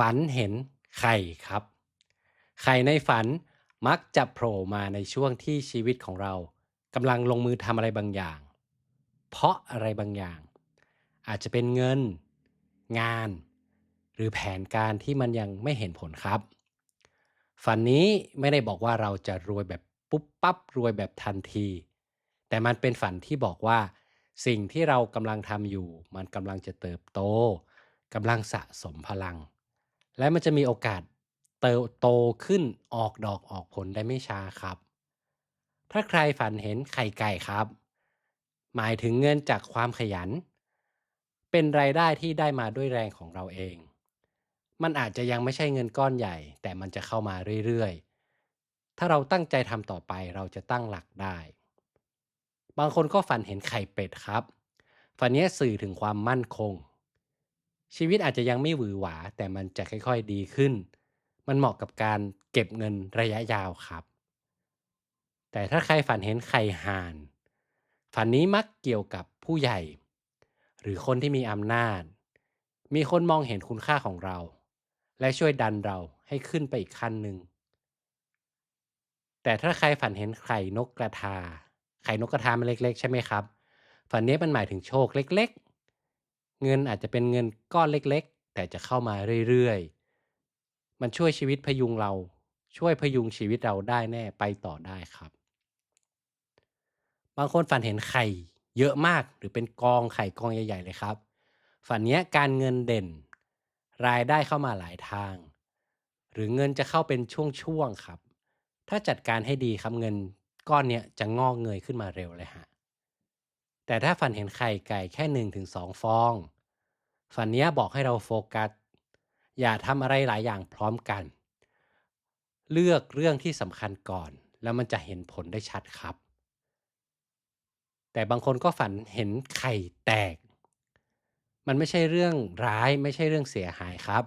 ฝันเห็นไข่ครับ ไข่ในฝันมักจะโผล่มาในช่วงที่ชีวิตของเรากำลังลงมือทำอะไรบางอย่าง เพราะอะไรบางอย่าง อาจจะเป็นเงิน งาน หรือแผนการที่มันยังไม่เห็นผลครับ ฝันนี้ไม่ได้บอกว่าเราจะรวยแบบปุ๊บปั๊บรวยแบบทันที แต่มันเป็นฝันที่บอกว่า สิ่งที่เรากำลังทำอยู่ มันกำลังจะเติบโตกำลังสะสมพลัง และมันจะมีโอกาสเติบโตขึ้นออกดอกออกผลได้ไม่ช้าครับ ถ้าใครฝันเห็นไข่ไก่ครับ หมายถึงเงินจากความขยัน เป็นรายได้ที่ได้มาด้วยแรงของเราเอง มันอาจจะยังไม่ใช่เงินก้อนใหญ่ แต่มันจะเข้ามาเรื่อยๆ ถ้าเราตั้งใจทำต่อไปเราจะตั้งหลักได้ บางคนก็ฝันเห็นไข่เป็ดครับ ฝันนี้สื่อถึงความมั่นคง ชีวิตอาจจะยังไม่หวือหวา แต่มันจะค่อยๆดีขึ้น มันเหมาะกับการเก็บเงินระยะยาวครับ แต่ถ้าใครฝันเห็นไข่ห่าน ฝันนี้มักเกี่ยวกับผู้ใหญ่ หรือคนที่มีอำนาจ มีคนมองเห็นคุณค่าของเรา และช่วยดันเราให้ขึ้นไปอีกขั้นหนึ่งแต่ถ้าใครฝันเห็นไข่นกกระทา ไข่นกกระทามันเล็ก ๆ ใช่ไหมครับ ฝันนี้มันหมายถึงโชคเล็กๆ เงินอาจจะเป็นเงินก้อนเล็กๆ แต่จะเข้ามาเรื่อยๆ มันช่วยชีวิตพยุงเรา ช่วยพยุงชีวิตเราได้แน่ไปต่อได้ครับ บางคนฝันเห็นไข่เยอะมากหรือเป็นกองไข่กองใหญ่ ๆ เลยครับ ฝันนี้การเงินเด่น รายได้เข้ามาหลายทาง หรือเงินจะเข้าเป็นช่วงๆครับ ถ้าจัดการให้ดีครับเงินก้อนเนี้ยจะงอกเงยขึ้นมาเร็วเลยฮะ แต่ถ้าฝันเห็นไข่ไก่แค่หนึ่งถึงสองฟอง ฝันนี้บอกให้เราโฟกัส อย่าทำอะไรหลายอย่างพร้อมกัน เลือกเรื่องที่สำคัญก่อน แล้วมันจะเห็นผลได้ชัดครับ แต่บางคนก็ฝันเห็นไข่แตก มันไม่ใช่เรื่องร้ายไม่ใช่เรื่องเสียหายครับ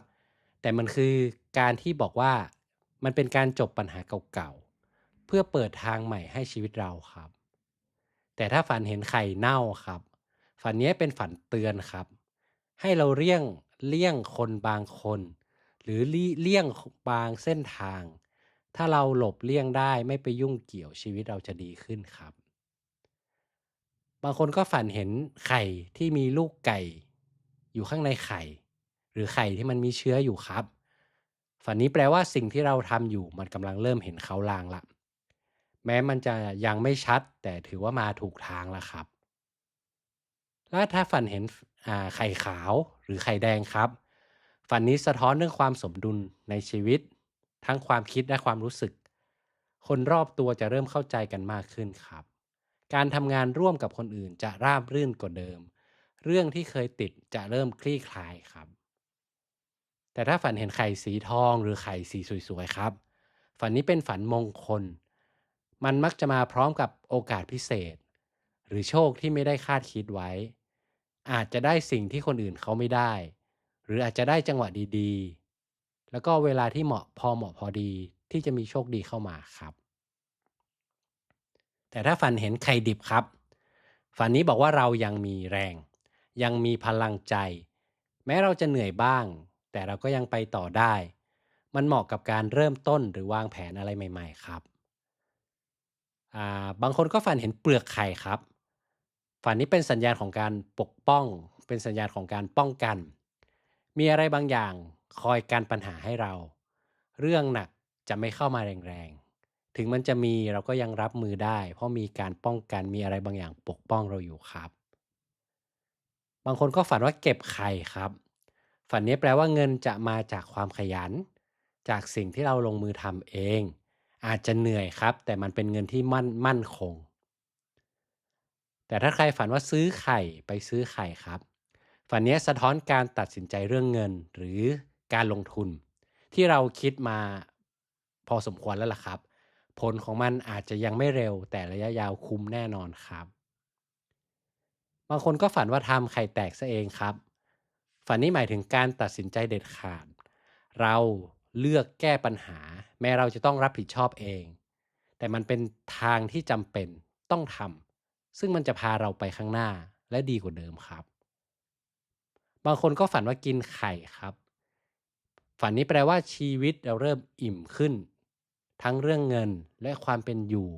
แต่มันคือการที่บอกว่ามันเป็นการจบปัญหาเก่าๆ เพื่อเปิดทางใหม่ให้ชีวิตเราครับ แต่ถ้าฝันเห็นไข่เน่าครับ ฝันนี้เป็นฝันเตือนครับ ให้เราเลี่ยงเลี่ยงคนบางคน หรือเลี่ยงบางเส้นทาง ถ้าเราหลบเลี่ยงได้ไม่ไปยุ่งเกี่ยวชีวิตเราจะดีขึ้นครับ บางคนก็ฝันเห็นไข่ที่มีลูกไก่ อยู่ข้างในไข่ หรือไข่ที่มันมีเชื้ออยู่ครับ ฝันนี้แปลว่าสิ่งที่เราทำอยู่มันกำลังเริ่มเห็นเขาลางละ แม้มันจะยังไม่ชัด แต่ถือว่ามาถูกทางแล้วครับ แล้วถ้าฝันเห็นไข่ขาวหรือไข่แดงครับ ฝันนี้สะท้อนเรื่องความสมดุลในชีวิต ทั้งความคิดและความรู้สึก คนรอบตัวจะเริ่มเข้าใจกันมากขึ้นครับ การทำงานร่วมกับคนอื่นจะราบรื่นกว่าเดิม เรื่องที่เคยติดจะเริ่มคลี่คลายครับ แต่ถ้าฝันเห็นไข่สีทองหรือไข่สีสวยๆครับ ฝันนี้เป็นฝันมงคล มันมักจะมาพร้อมกับโอกาสพิเศษ หรือโชคที่ไม่ได้คาดคิดไว้ อาจจะได้สิ่งที่คนอื่นเขาไม่ได้ หรืออาจจะได้จังหวะดีๆ แล้วก็เวลาที่เหมาะพอเหมาะพอดีที่จะมีโชคดีเข้ามาครับ แต่ถ้าฝันเห็นไข่ดิบครับ ฝันนี้บอกว่าเรายังมีแรง ยังมีพลังใจ แม้เราจะเหนื่อยบ้าง แต่เราก็ยังไปต่อได้ มันเหมาะกับการเริ่มต้นหรือวางแผนอะไรใหม่ ๆ ครับ บางคนก็ฝันเห็นเปลือกไข่ครับ ฝันนี้เป็นสัญญาณของการปกป้อง เป็นสัญญาณของการป้องกัน มีอะไรบางอย่างคอยกันปัญหาให้เรา เรื่องหนักจะไม่เข้ามาแรงๆ ถึงมันจะมีเราก็ยังรับมือได้ เพราะมีการป้องกันมีอะไรบางอย่างปกป้องเราอยู่ครับ บางคนก็ฝันว่าเก็บไข่ครับ ฝันนี้แปลว่าเงินจะมาจากความขยัน จากสิ่งที่เราลงมือทำเอง อาจจะเหนื่อยครับ แต่มันเป็นเงินที่มั่นมั่นคง แต่ถ้าใครฝันว่าซื้อไข่ไปซื้อไข่ครับ ฝันนี้สะท้อนการตัดสินใจเรื่องเงินหรือการลงทุน ที่เราคิดมาพอสมควรแล้วล่ะครับ ผลของมันอาจจะยังไม่เร็ว แต่ระยะยาวคุ้มแน่นอนครับ บางคนก็ฝันว่าทำไข่แตกซะเองครับ ฝันนี้หมายถึงการตัดสินใจเด็ดขาด เรา เลือกแก้ปัญหา แม้เราจะต้องรับผิดชอบเอง แต่มันเป็นทางที่จำเป็นต้องทำซึ่งมันจะพาเราไปข้างหน้าและดีกว่าเดิมครับ บางคนก็ฝันว่ากินไข่ครับ ฝันนี้แปลว่าชีวิตเราเริ่มอิ่มขึ้น ทั้งเรื่องเงินและความเป็นอยู่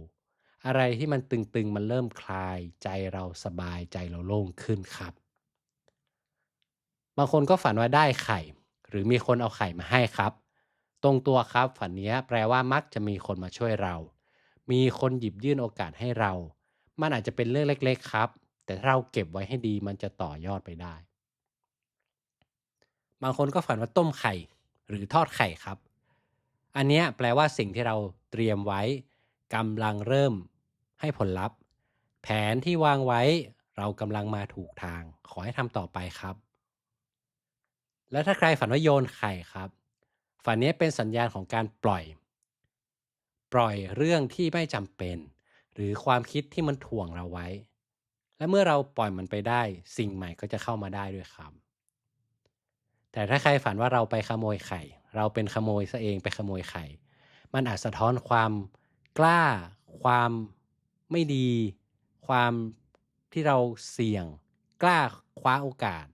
อะไรที่มันตึงๆ มันเริ่มคลาย ใจเราสบายใจเราโล่งขึ้นครับ บางคนก็ฝันว่าได้ไข่ หรือมีคนเอาไข่มาให้ครับ ตรงตัวครับฝันนี้แปลว่ามักจะมีคนมาช่วยเรา มีคนหยิบยื่นโอกาสให้เรา มันอาจจะเป็นเรื่องเล็ก ๆ ครับ แต่ถ้าเราเก็บไว้ให้ดีมันจะต่อยอดไปได้ บางคนก็ฝันว่าต้มไข่ หรือทอดไข่ครับ อันนี้แปลว่าสิ่งที่เราเตรียมไว้กำลังเริ่มให้ผลลัพธ์ แผนที่วางไว้เรากำลังมาถูกทาง ขอให้ทำต่อไปครับ แล้วถ้าใครฝันว่าโยนไข่ครับ ฝันนี้เป็นสัญญาณของการปล่อย ปล่อยเรื่องที่ไม่จำเป็น หรือความคิดที่มันถ่วงเราไว้ และเมื่อเราปล่อยมันไปได้ สิ่งใหม่ก็จะเข้ามาได้ด้วยครับ แต่ถ้าใครฝันว่าเราไปขโมยไข่ เราเป็นขโมยซะเองไปขโมยไข่ มันอาจสะท้อนความกล้า ความไม่ดี ความที่เราเสี่ยง กล้าคว้าโอกาส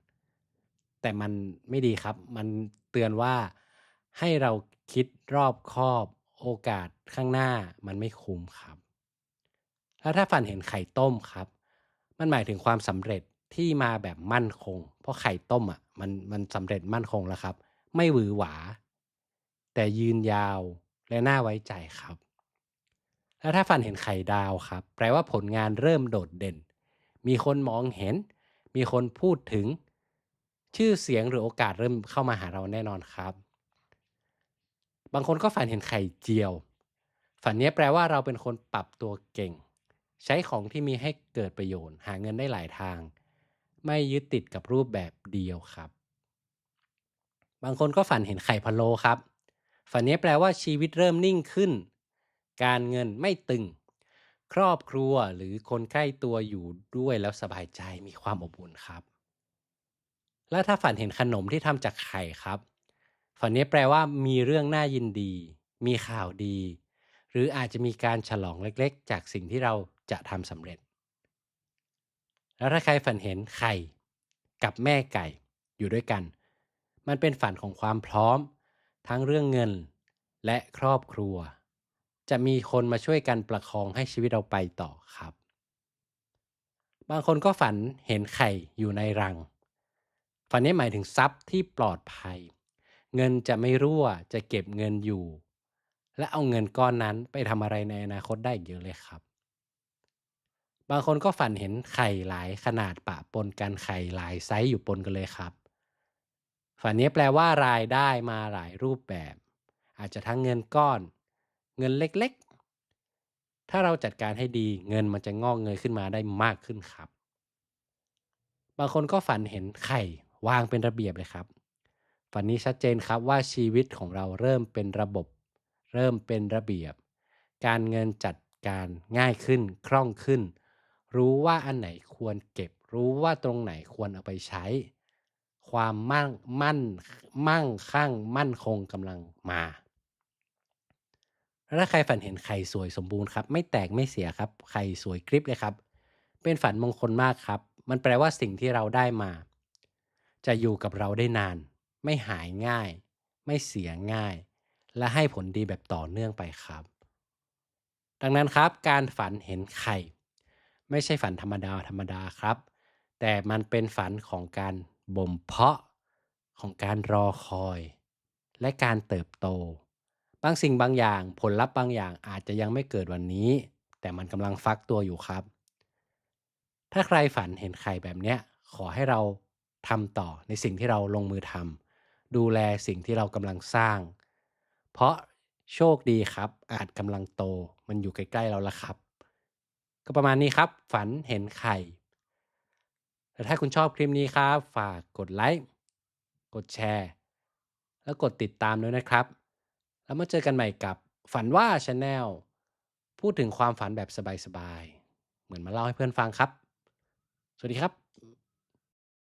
แต่มันไม่ดีครับ มันเตือนว่า ให้เราคิดรอบคอบโอกาสข้างหน้ามันไม่คุ้มครับ แล้วถ้าฝันเห็นไข่ต้มครับ มันหมายถึงความสำเร็จที่มาแบบมั่นคง เพราะไข่ต้มอะมันมันสำเร็จมั่นคงแล้วครับ ไม่หวือหวา แต่ยืนยาวและน่าไว้ใจครับ แล้วถ้าฝันเห็นไข่ดาวครับ แปลว่าผลงานเริ่มโดดเด่น มีคนมองเห็น มีคนพูดถึง ชื่อเสียงหรือโอกาสเริ่มเข้ามาหาเราแน่นอนครับ บางคนก็ฝันเห็นไข่เจียว ฝันนี้แปลว่าเราเป็นคนปรับตัวเก่ง ใช้ของที่มีให้เกิดประโยชน์ หาเงินได้หลายทาง ไม่ยึดติดกับรูปแบบเดียวครับ บางคนก็ฝันเห็นไข่พะโล้ครับ ฝันนี้แปลว่าชีวิตเริ่มนิ่งขึ้น การเงินไม่ตึง ครอบครัวหรือคนใกล้ตัวอยู่ด้วยแล้วสบายใจมีความอบอุ่นครับ และถ้าฝันเห็นขนมที่ทำจากไข่ครับ ฝันนี้แปลว่ามีเรื่องน่ายินดี มีข่าวดี หรืออาจจะมีการฉลองเล็กๆ จากสิ่งที่เราจะทำสำเร็จ แล้วถ้าใครฝันเห็นไข่กับแม่ไก่อยู่ด้วยกัน มันเป็นฝันของความพร้อม ทั้งเรื่องเงินและครอบครัว จะมีคนมาช่วยกันประคองให้ชีวิตเราไปต่อครับ บางคนก็ฝันเห็นไข่อยู่ในรัง ฝันนี้หมายถึงทรัพย์ที่ปลอดภัย เงินจะไม่รั่วจะเก็บเงินอยู่ และเอาเงินก้อนนั้นไปทำอะไรในอนาคตได้เยอะเลยครับ บางคนก็ฝันเห็นไข่หลายขนาดปะปนกันไข่หลายไซส์อยู่ปนกันเลยครับ ฝันนี้แปลว่ารายได้มาหลายรูปแบบ อาจจะทั้งเงินก้อน เงินเล็กๆ ถ้าเราจัดการให้ดีเงินมันจะงอกเงยขึ้นมาได้มากขึ้นครับ บางคนก็ฝันเห็นไข่วางเป็นระเบียบเลยครับ ฝันนี้ชัดเจนครับว่าชีวิตของเราเริ่มเป็นระบบ เริ่มเป็นระเบียบ การเงินจัดการง่ายขึ้นคล่องขึ้น รู้ว่าอันไหนควรเก็บ รู้ว่าตรงไหนควรเอาไปใช้ ความมั่งมั่นมั่งคั่งมั่นคงกำลังมาแล้วถ้าใครฝันเห็นไข่สวยสมบูรณ์ครับ ไม่แตกไม่เสียครับไข่สวยกริบเลยครับ เป็นฝันมงคลมากครับ มันแปลว่าสิ่งที่เราได้มา จะอยู่กับเราได้นาน ไม่หายง่าย ไม่เสียง่าย และให้ผลดีแบบต่อเนื่องไปครับ ดังนั้นครับการฝันเห็นไข่ ไม่ใช่ฝันธรรมดาธรรมดาครับ แต่มันเป็นฝันของการบ่มเพาะของการรอคอย และการเติบโต บางสิ่งบางอย่างผลลัพธ์บางอย่างอาจจะยังไม่เกิดวันนี้ แต่มันกำลังฟักตัวอยู่ครับ ถ้าใครฝันเห็นไข่แบบเนี้ยขอให้เราทำต่อในสิ่งที่เราลงมือทำ ดูแลสิ่งที่เรากำลังสร้าง เพราะโชคดีครับ อาจกำลังโต มันอยู่ใกล้ๆเราละครับ ก็ประมาณนี้ครับ ฝันเห็นไข่แต่ถ้าคุณชอบคลิปนี้ครับ ฝากกดไลค์กดแชร์ แล้วกดติดตามด้วยนะครับ แล้วมาเจอกันใหม่กับฝันว่าชาแนลพูดถึงความฝันแบบสบายๆ เหมือนมาเล่าให้เพื่อนฟังครับ สวัสดีครับ